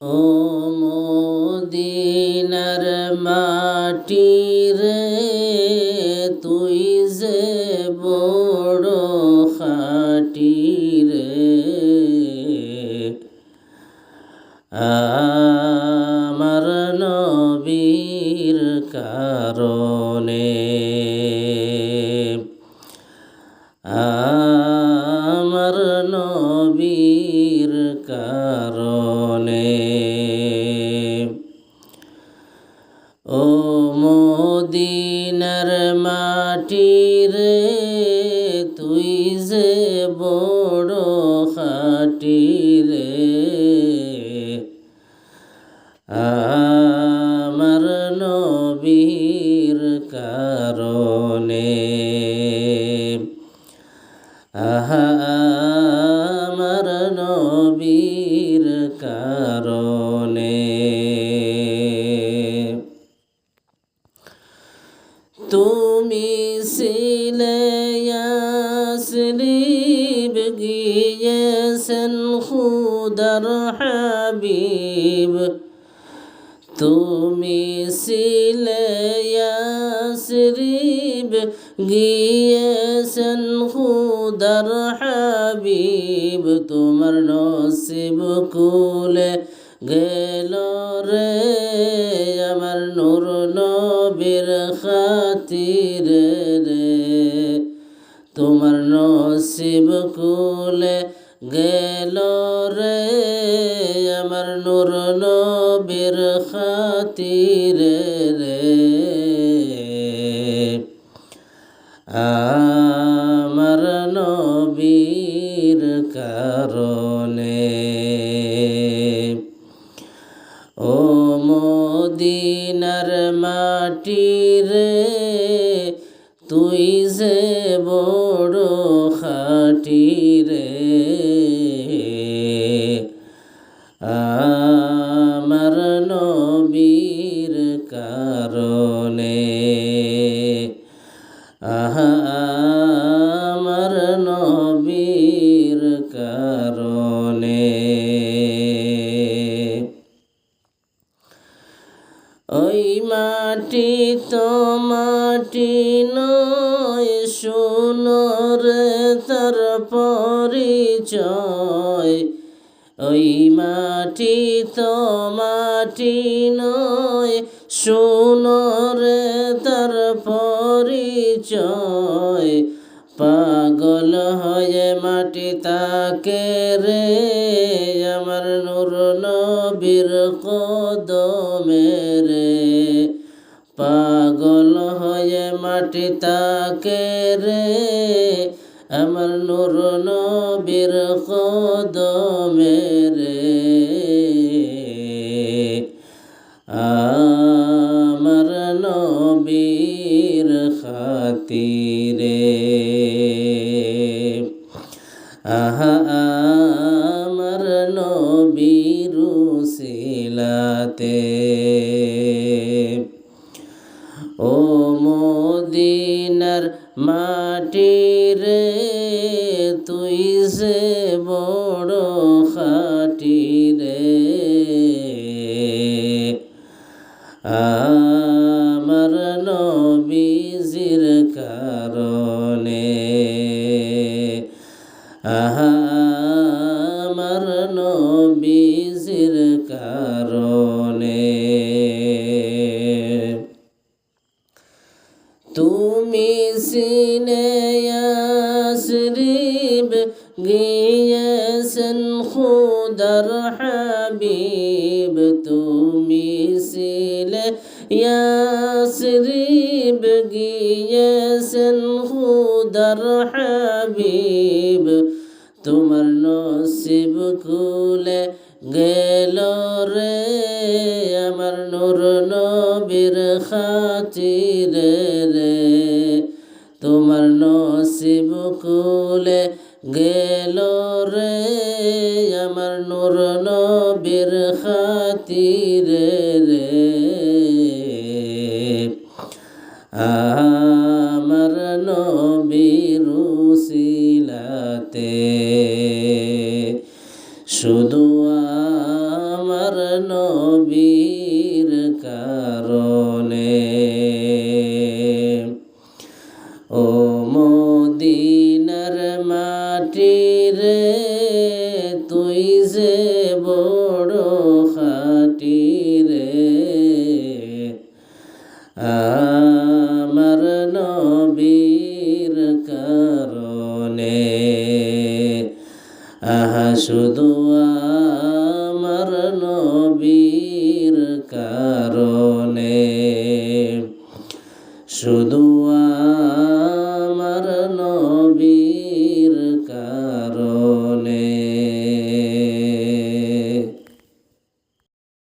ও মদিনার মাটি রে তুই যে বড় খাটি রে। আমার নবীর কারণে ও মদিনার মাটি রে তুই যে বড় খাটি রে। আমার নবীর কারণে আহা তুমি ছিলে ইয়াসরিব গিয়েছেন খুদার হাবিব। তুমি ছিলে ইয়াসরিব গিয়েছেন খুদার হাবিব। তোমার নসিব কুলে গেল রে খাতির রে। তোমার নসিব কুলে গেল রে। আমার নূর নবীর খাতির রে। আমার নবীর কারণে। ও মদিনার মাটি রে। বড় খাটি রে। আমার নবীর কারণে, আহা, আমার নবীর কারণে। ওই মাটি তো মাটি নয় শুনর তার পরিচয়। ওই মাটি তো মাটি নয় শুনর তার পরিচয়। পাগল হয়ে মাটি তাকে রে, আমার নূর নবীর কদমে রে। পাগল হয়ে মাটি তাকে রে, আমার নূর নবীর কদমে রে। আমার নবীর খাতিরে। আহা, আমার নবীর সিলাতে মদিনার মাটি রে তুই যে বড় খাটি রে। শরীব গিয়েছেন খুদার হাবিব তুমি সিলে ইয়াসরিব গিয়েছেন খুদার হাবিব তোমার নসিব কুলে গেল রে কুলে গেল রে আমার নূর নবীর খাতিরে রে। যে বড় খাটি রে আমার নবীর কারণে, আহা, শুধু আমার নবীর কারণে, শুধু আমার নবী